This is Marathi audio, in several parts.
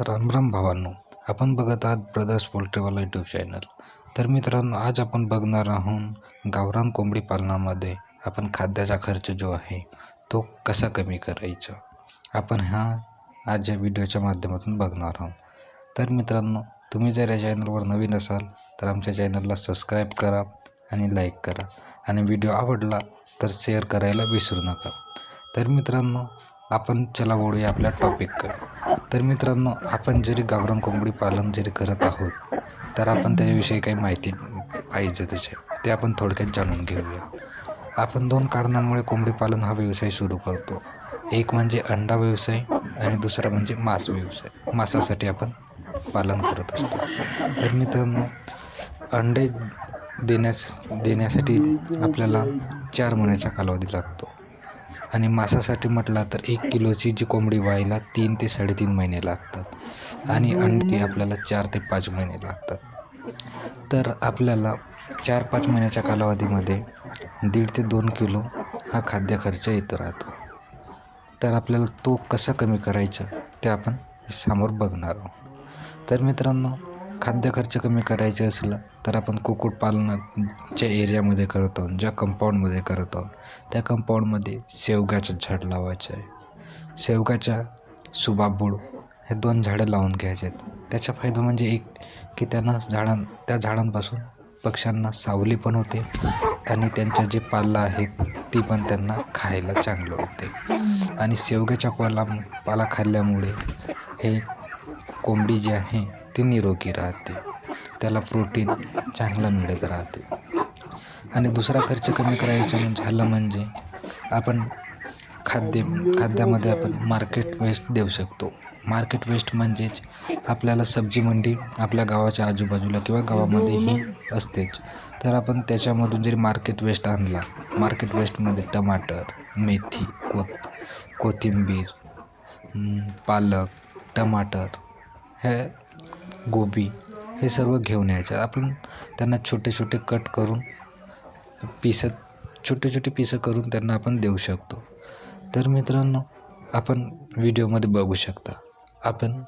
राम राम भावांनो. आपण बघत आहात ब्रदर्स पोल्ट्रीवाला यूट्यूब चॅनल तर मित्रांनो आज आपण बघणार आहोत गावरान कोंबडी पालनामध्ये आपण खाद्याचा खर्च जो आहे तो कसा कमी करायचा? आपण हा आज या व्हिडिओच्या माध्यमातून बघणार आहोत. तर मित्रांनो तुम्ही जर या चॅनलवर नवीन असाल तर आमच्या चॅनलला सबस्क्राईब करा आणि लाईक करा. आणि व्हिडिओ आवडला तर शेअर करायला विसरू नका. तर मित्रांनो आपण चला वळूया आपल्या टॉपिककडे तर मित्रांनो आपण जरी गावरान कोंबडी पालन जरी करत आहोत तर आपण त्याच्याविषयी काही माहिती पाहिजे त्याचे. ते आपण थोडक्यात जाणून घेऊया. आपण दोन कारणामुळे कोंबडी पालन हा व्यवसाय सुरू करतो. एक म्हणजे अंडा व्यवसाय आणि दुसरा म्हणजे मांस व्यवसाय. मांसासाठी आपण पालन करत असतो. तर मित्रांनो अंडे देण्यास देण्यासाठी आपल्याला चार महिन्याचा कालावधी लागतो. आणि मांसासाठी म्हटला तर एक किलोची जी कोंबडी व्हायला तीन ते साडेतीन महिने लागतात. आणि अंडी आपल्याला चार ते पाच महिने लागतात. तर आपल्याला चार पाच महिन्याच्या कालावधीमध्ये दीड ते दोन किलो हा खाद्य खर्च येत राहतो. तर आपल्याला तो कसा कमी करायचा ते आपण समोर बघणार आहोत. तर मित्रांनो खाद्य खर्च कमी करायचे असलं तर आपण कुक्कुटपालनाच्या एरियामध्ये करत आहोत ज्या कंपाऊंडमध्ये करत आहोत. त्या कंपाऊंडमध्ये शेवग्याचं झाड लावायचं आहे. शेवग्याच्या सुबाबूड हे दोन झाडं लावून घ्यायचे आहेत. त्याचा फायदा म्हणजे एक की त्यांना झाडां त्या झाडांपासून पक्ष्यांना सावली पण होते आणि त्यांच्या जे पाला आहेत ती पण त्यांना खायला चांगलं होते. आणि शेवग्याच्या पाला पाला खाल्ल्यामुळे हे कोंबडी जी आहे ती निरोगी राहते. त्याला प्रोटीन चांगलं मिळत राहते. आणि दुसरा खर्च कमी करायचा म्हणजे झालं म्हणजे आपण खाद्य खाद्यामध्ये आपण मार्केट वेस्ट देऊ शकतो. मार्केट वेस्ट म्हणजेच आपल्याला सब्जी मंडी आपल्या गावाच्या आजूबाजूला किंवा गावामध्येही असतेच. तर आपण त्याच्यामधून जरी मार्केट वेस्ट आणला मार्केट वेस्टमध्ये टमाटर मेथी कोथ कोथिंबीर पालक टमाटर हे गोबी हे सर्व घेऊन यायचं. आपण त्यांना छोटे छोटे कट करून पिसं छोटे छोटे पिसं करून त्यांना आपण देऊ शकतो. तर मित्रांनो आपण व्हिडिओमध्ये बघू शकता. आपण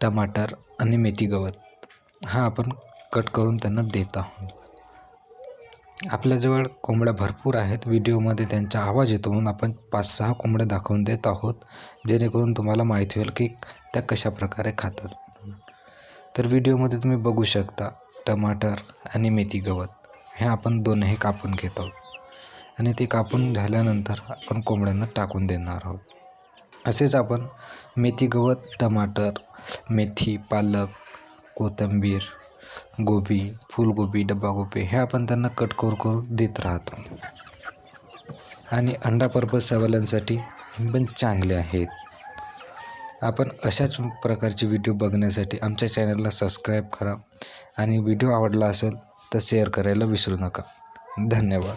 टमाटर आणि मेथी गवत हा आपण कट करून त्यांना देत आहोत. आपल्याजवळ कोंबड्या भरपूर आहेत. व्हिडिओमध्ये त्यांचा आवाज येतो म्हणून आपण पाच सहा कोंबड्या दाखवून देत आहोत जेणेकरून तुम्हाला माहिती होईल की त्या कशा प्रकारे खातात. तर व्हिडिओमध्ये तुम्ही बघू शकता टमाटर आणि मेथी गवत. हे आपण दोनही कापून घेत. आहोत आणि ते कापून झाल्यानंतर आपण कोंबड्यांना टाकून देणार आहोत. असेच आपण मेथी गवत टमाटर मेथी पालक कोथिंबीर गोबी फुलगोबी डब्बागोबी हे आपण त्यांना कट करू करून देत राहतो. आणि अंडा पर्पज सवाल्यांसाठी पण चांगले आहेत. आपण अशाच प्रकारचे व्हिडिओ बघण्यासाठी आमच्या चॅनलला सबस्क्राईब करा. आणि व्हिडिओ आवडला असेल तर शेअर करायला विसरू नका. धन्यवाद.